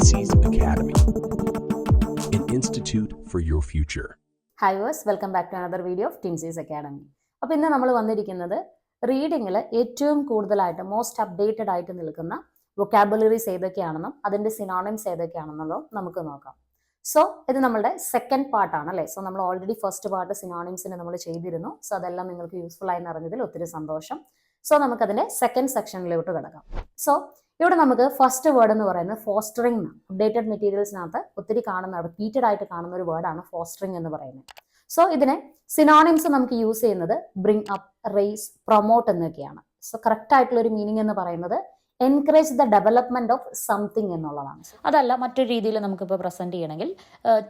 Agencies academy and institute for your future hi viewers welcome back to another video of Tensees academy അപ്പോൾ ഇന്ന് നമ്മൾ വന്നിരിക്കുന്നത് റീഡിങ്ങിൽ ഏറ്റവും കൂടുതലായിട്ട് മോസ്റ്റ് അപ്ഡേറ്റഡ് ആയിട്ട് നിൽക്കുന്ന വൊക്കാബുലറീസ് ഏതൊക്കെയാണെന്നും അതിന്റെ സിനോണിംസ് ഏതൊക്കെയാണെന്നുള്ളതും നമുക്ക് നോക്കാം. സോ ഇത് നമ്മുടെ സെക്കൻഡ് പാർട്ടാണ് അല്ലേ? സോ നമ്മൾ ഓൾറെഡി ഫസ്റ്റ് പാർട്ട് സിനോണിംസിന് നമ്മൾ ചെയ്തിരുന്നു. സോ അതെല്ലാം നിങ്ങൾക്ക് യൂസ്ഫുൾ ആയി അറിഞ്ഞതിൽ ഒത്തിരി സന്തോഷം. സോ നമുക്കതിന്റെ സെക്കൻഡ് സെക്ഷനിലോട്ട് കിടക്കാം. സോ ഇവിടെ നമുക്ക് ഫസ്റ്റ് വേർഡ് എന്ന് പറയുന്നത് ഫോസ്റ്ററിംഗ് അപ്ഡേറ്റഡ് മെറ്റീരിയൽസിനകത്ത് ഒത്തിരി കാണുന്ന റിപ്പീറ്റഡ് ആയിട്ട് കാണുന്ന ഒരു വേർഡാണ് ഫോസ്റ്ററിംഗ് എന്ന് പറയുന്നത്. സോ ഇതിനെ സിനോണിംസ് നമുക്ക് യൂസ് ചെയ്യുന്നത് ബ്രിങ് അപ്പ് റേസ് പ്രൊമോട്ട് എന്നൊക്കെയാണ്. സോ കറക്റ്റ് ആയിട്ടുള്ള ഒരു മീനിങ് എന്ന് പറയുന്നത് encourage the development of something എന്നുള്ളതാണ്. അതല്ല മറ്റൊരു രീതിയിൽ നമുക്കിപ്പോൾ പ്രസന്റ് ചെയ്യണമെങ്കിൽ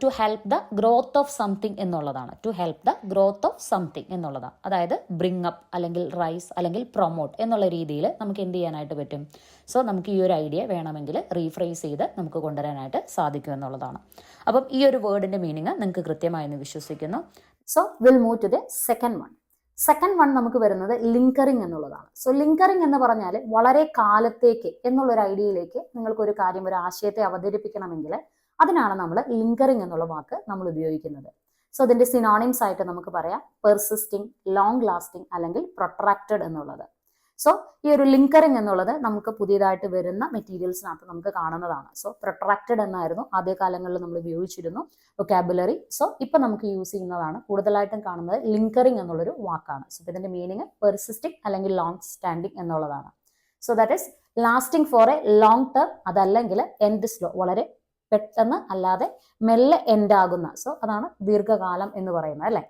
to help the growth of something എന്നുള്ളതാണ്. To help the growth of something എന്നുള്ളതാണ്. അതായത് ബ്രിങ് അപ്പ് അല്ലെങ്കിൽ റൈസ് അല്ലെങ്കിൽ പ്രൊമോട്ട് എന്നുള്ള രീതിയിൽ നമുക്ക് എന്ത് ചെയ്യാനായിട്ട് പറ്റും? സോ നമുക്ക് ഈ ഒരു ഐഡിയ വേണമെങ്കിൽ റീഫ്രൈസ് ചെയ്ത് നമുക്ക് കൊണ്ടുവരാനായിട്ട് സാധിക്കും എന്നുള്ളതാണ്. അപ്പം ഈ ഒരു വേർഡിന്റെ മീനിങ് നിങ്ങൾക്ക് കൃത്യമായി വിശ്വസിക്കുന്നു. So will move to the second one second one നമുക്ക് വരുന്നത് ലിങ്കറിംഗ് എന്നുള്ളതാണ്. സോ ലിങ്കറിംഗ് എന്ന് പറഞ്ഞാൽ വളരെ കാലത്തേക്ക് എന്നുള്ള ഒരു ഐഡിയയിലേക്ക് നിങ്ങൾക്ക് ഒരു കാര്യം ഒരു ആശയത്തെ അവതരിപ്പിക്കണമെങ്കിൽ അതിനാണ് നമ്മൾ ലിങ്കറിംഗ് എന്നുള്ള വാക്ക് നമ്മൾ ഉപയോഗിക്കുന്നത്. സോ അതിന്റെ സിനോണിംസ് ആയിട്ട് നമുക്ക് പറയാം. പെർസിസ്റ്റിംഗ് ലോങ് ലാസ്റ്റിംഗ് അല്ലെങ്കിൽ പ്രൊട്രാക്റ്റഡ് എന്നുള്ളത്. സോ ഈ ഒരു ലിങ്കറിങ് എന്നുള്ളത് നമുക്ക് പുതിയതായിട്ട് വരുന്ന മെറ്റീരിയൽസിനകത്ത് നമുക്ക് കാണുന്നതാണ്. സോ പ്രൊട്രാക്റ്റഡ് എന്നായിരുന്നു ആദ്യകാലങ്ങളിൽ നമ്മൾ ഉപയോഗിച്ചിരുന്നു വൊക്കാബുലറി സോ ഇപ്പൊ നമുക്ക് യൂസ് ചെയ്യുന്നതാണ്. കൂടുതലായിട്ടും കാണുന്നത് ലിങ്കറിങ് എന്നുള്ളൊരു വാക്കാണ്. സോ ഇതിന്റെ മീനിങ് പെർസിസ്റ്റിംഗ് അല്ലെങ്കിൽ ലോങ് സ്റ്റാൻഡിങ് എന്നുള്ളതാണ്. So that is lasting for a long term അതല്ലെങ്കിൽ എൻഡ് സ്ലോ വളരെ പെട്ടെന്ന് അല്ലാതെ മെല്ലെ എൻഡ് ആകുന്ന സോ അതാണ് ദീർഘകാലം എന്ന് പറയുന്നത് അല്ലേ?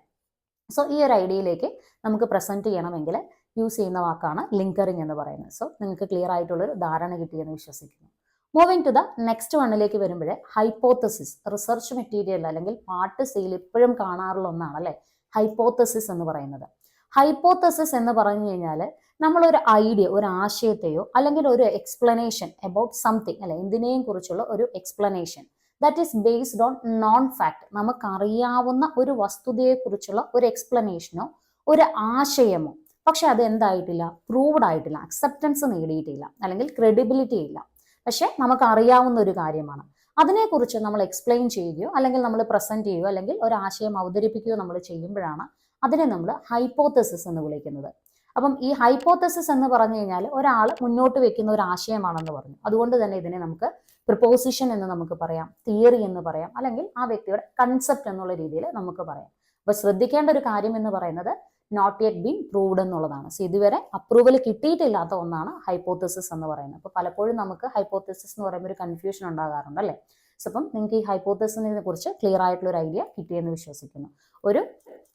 സോ ഈ ഒരു ഐഡിയയിലേക്ക് നമുക്ക് പ്രസന്റ് ചെയ്യണമെങ്കിൽ യൂസ് ചെയ്യുന്ന വാക്കാണ് ലിങ്കറിങ് എന്ന് പറയുന്നത്. സോ നിങ്ങൾക്ക് ക്ലിയർ ആയിട്ടുള്ളൊരു ധാരണ കിട്ടിയെന്ന് വിശ്വസിക്കുന്നു. മൂവിങ് ടു ദ നെക്സ്റ്റ് വണ്ണിലേക്ക് വരുമ്പോൾ ഹൈപ്പോത്തസിസ് റിസർച്ച് മെറ്റീരിയൽ അല്ലെങ്കിൽ പാർട്ട് സിയിൽ എപ്പോഴും കാണാറുള്ള ഒന്നാണ് അല്ലേ? ഹൈപ്പോത്തസിസ് എന്ന് പറയുന്നത്. ഹൈപ്പോത്തസിസ് എന്ന് പറഞ്ഞു കഴിഞ്ഞാൽ നമ്മളൊരു ഐഡിയ ഒരു ആശയത്തെയോ അല്ലെങ്കിൽ ഒരു എക്സ്പ്ലനേഷൻ അബൌട്ട് സംതിങ് അല്ലെ എന്തിനേയും കുറിച്ചുള്ള ഒരു explanation that is based on known fact നമുക്കറിയാവുന്ന ഒരു വസ്തുതയെക്കുറിച്ചുള്ള ഒരു എക്സ്പ്ലനേഷനോ ഒരു ആശയമോ പക്ഷെ അത് എന്തായിട്ടില്ല പ്രൂവ്ഡ് ആയിട്ടില്ല. അക്സെപ്റ്റൻസ് നേടിയിട്ടില്ല. അല്ലെങ്കിൽ ക്രെഡിബിലിറ്റി ഇല്ല. പക്ഷെ നമുക്ക് അറിയാവുന്ന ഒരു കാര്യമാണ്. അതിനെക്കുറിച്ച് നമ്മൾ എക്സ്പ്ലെയിൻ ചെയ്യുകയോ അല്ലെങ്കിൽ നമ്മൾ പ്രസന്റ് ചെയ്യുകയോ അല്ലെങ്കിൽ ഒരു ആശയം അവതരിപ്പിക്കുകയോ നമ്മൾ ചെയ്യുമ്പോഴാണ് അതിനെ നമ്മൾ ഹൈപ്പോത്തസിസ് എന്ന് വിളിക്കുന്നത്. അപ്പം ഈ ഹൈപ്പോത്തസിസ് എന്ന് പറഞ്ഞു കഴിഞ്ഞാൽ ഒരാൾ മുന്നോട്ട് വെക്കുന്ന ഒരു ആശയമാണെന്ന് പറഞ്ഞു. അതുകൊണ്ട് തന്നെ ഇതിനെ നമുക്ക് പ്രിപ്പോസിഷൻ എന്ന് നമുക്ക് പറയാം തിയറി എന്ന് പറയാം അല്ലെങ്കിൽ ആ വ്യക്തിയുടെ കൺസെപ്റ്റ് എന്നുള്ള രീതിയിൽ നമുക്ക് പറയാം. അപ്പൊ ശ്രദ്ധിക്കേണ്ട ഒരു കാര്യം എന്ന് പറയുന്നത് നോട്ട് യെറ്റ് ബീൻ പ്രൂവ്ഡ് എന്നുള്ളതാണ്. സോ ഇതുവരെ അപ്രൂവൽ കിട്ടിയിട്ടില്ലാത്ത ഒന്നാണ് ഹൈപ്പോത്തസിസ് എന്ന് പറയുന്നത്. അപ്പോൾ പലപ്പോഴും നമുക്ക് ഹൈപ്പോത്തസിസ് എന്ന് പറയുമ്പോൾ ഒരു കൺഫ്യൂഷൻ ഉണ്ടാകാറുണ്ട് അല്ലേ? സോ അപ്പം നിങ്ങൾക്ക് ഈ ഹൈപ്പോത്തസിനെ കുറിച്ച് ക്ലിയർ ആയിട്ടുള്ള ഒരു ഐഡിയ കിട്ടിയെന്ന് വിശ്വസിക്കുന്നു. ഒരു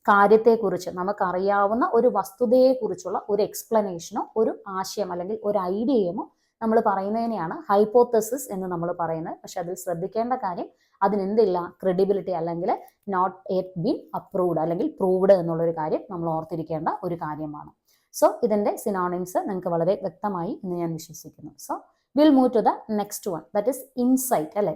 കാര്യത്തെക്കുറിച്ച് നമുക്കറിയാവുന്ന ഒരു വസ്തുതയെക്കുറിച്ചുള്ള ഒരു എക്സ്പ്ലനേഷനോ ഒരു ആശയം അല്ലെങ്കിൽ ഒരു ഐഡിയയുമോ നമ്മൾ പറയുന്നതിനെയാണ് ഹൈപ്പോത്തസിസ് എന്ന് നമ്മൾ പറയുന്നത്. പക്ഷെ അതിൽ ശ്രദ്ധിക്കേണ്ട കാര്യം അതിനെന്തില്ല? ക്രെഡിബിലിറ്റി അല്ലെങ്കിൽ നോട്ട് എറ്റ് ബീൻ അപ്രൂവ്ഡ് അല്ലെങ്കിൽ പ്രൂവ്ഡ് എന്നുള്ളൊരു കാര്യം നമ്മൾ ഓർത്തിരിക്കേണ്ട ഒരു കാര്യമാണ്. സോ ഇതിന്റെ സിനോണിംസ് നിങ്ങൾക്ക് വളരെ വ്യക്തമായി എന്ന് ഞാൻ വിശ്വസിക്കുന്നു. So will move to the next one that is insight അല്ലേ?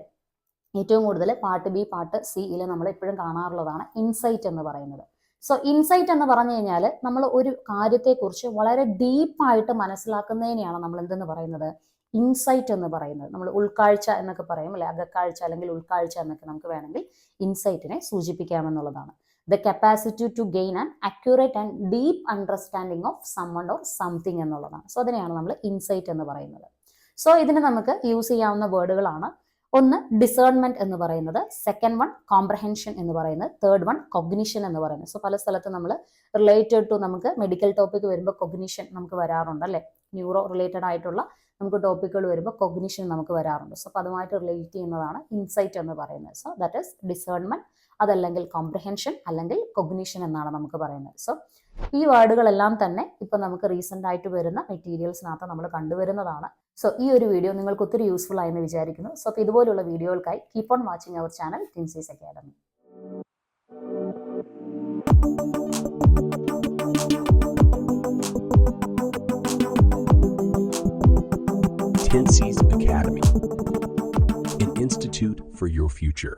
ഏറ്റവും കൂടുതൽ പാർട്ട് ബി പാർട്ട് സിയിൽ നമ്മൾ എപ്പോഴും കാണാറുള്ളതാണ് ഇൻസൈറ്റ് എന്ന് പറയുന്നത്. സോ ഇൻസൈറ്റ് എന്ന് പറഞ്ഞു കഴിഞ്ഞാൽ നമ്മൾ ഒരു കാര്യത്തെക്കുറിച്ച് വളരെ ഡീപ്പായിട്ട് മനസ്സിലാക്കുന്നതിനെയാണ് നമ്മൾ എന്തെന്ന് പറയുന്നത്? ഇൻസൈറ്റ് എന്ന് പറയുന്നത്. നമ്മൾ ഉൾക്കാഴ്ച എന്നൊക്കെ പറയും അല്ലെ? അകക്കാഴ്ച അല്ലെങ്കിൽ ഉൾക്കാഴ്ച എന്നൊക്കെ നമുക്ക് വേണമെങ്കിൽ ഇൻസൈറ്റിനെ സൂചിപ്പിക്കാമെന്നുള്ളതാണ്. The capacity to gain and accurate and deep understanding of someone or something എന്നുള്ളതാണ്. സോ അതിനെയാണ് നമ്മൾ ഇൻസൈറ്റ് എന്ന് പറയുന്നത്. സോ ഇതിന് നമുക്ക് യൂസ് ചെയ്യാവുന്ന വേർഡുകളാണ് ഒന്ന് ഡിസേൺമെന്റ് എന്ന് പറയുന്നത് സെക്കൻഡ് വൺ കോംപ്രഹെൻഷൻ എന്ന് പറയുന്നത് തേർഡ് വൺ കൊഗ്നിഷൻ എന്ന് പറയുന്നത്. സോ പല സ്ഥലത്ത് നമ്മൾ റിലേറ്റഡ് ടു നമുക്ക് മെഡിക്കൽ ടോപ്പിക് വരുമ്പോൾ കൊഗ്നിഷൻ നമുക്ക് വരാറുണ്ട് അല്ലേ? ന്യൂറോ റിലേറ്റഡ് ആയിട്ടുള്ള നമുക്ക് ടോപ്പിക്കുകൾ വരുമ്പോൾ കൊഗ്നിഷൻ നമുക്ക് വരാറുണ്ട്. സോ അപ്പോൾ അതുമായിട്ട് റിലേറ്റ് ചെയ്യുന്നതാണ് ഇൻസൈറ്റ് എന്ന് പറയുന്നത്. സോ ദാറ്റ് ഇസ് ഡിസേൺമെന്റ് അതല്ലെങ്കിൽ കോംപ്രഹെൻഷൻ അല്ലെങ്കിൽ കൊഗ്നിഷൻ എന്നാണ് നമുക്ക് പറയുന്നത്. സോ ഈ വേർഡുകളെല്ലാം തന്നെ ഇപ്പൊ നമുക്ക് റീസെന്റ് ആയിട്ട് വരുന്ന മെറ്റീരിയൽസിനകത്ത് നമ്മൾ കണ്ടുവരുന്നതാണ്. സോ ഈ ഒരു വീഡിയോ നിങ്ങൾക്ക് ഒത്തിരി യൂസ്ഫുൾ ആയെന്ന് വിചാരിക്കുന്നു സോ അപ്പോൾ ഇതുപോലുള്ള വീഡിയോകൾക്കായി keep on watching our channel Tensees academy Tensees Academy, an institute for your future.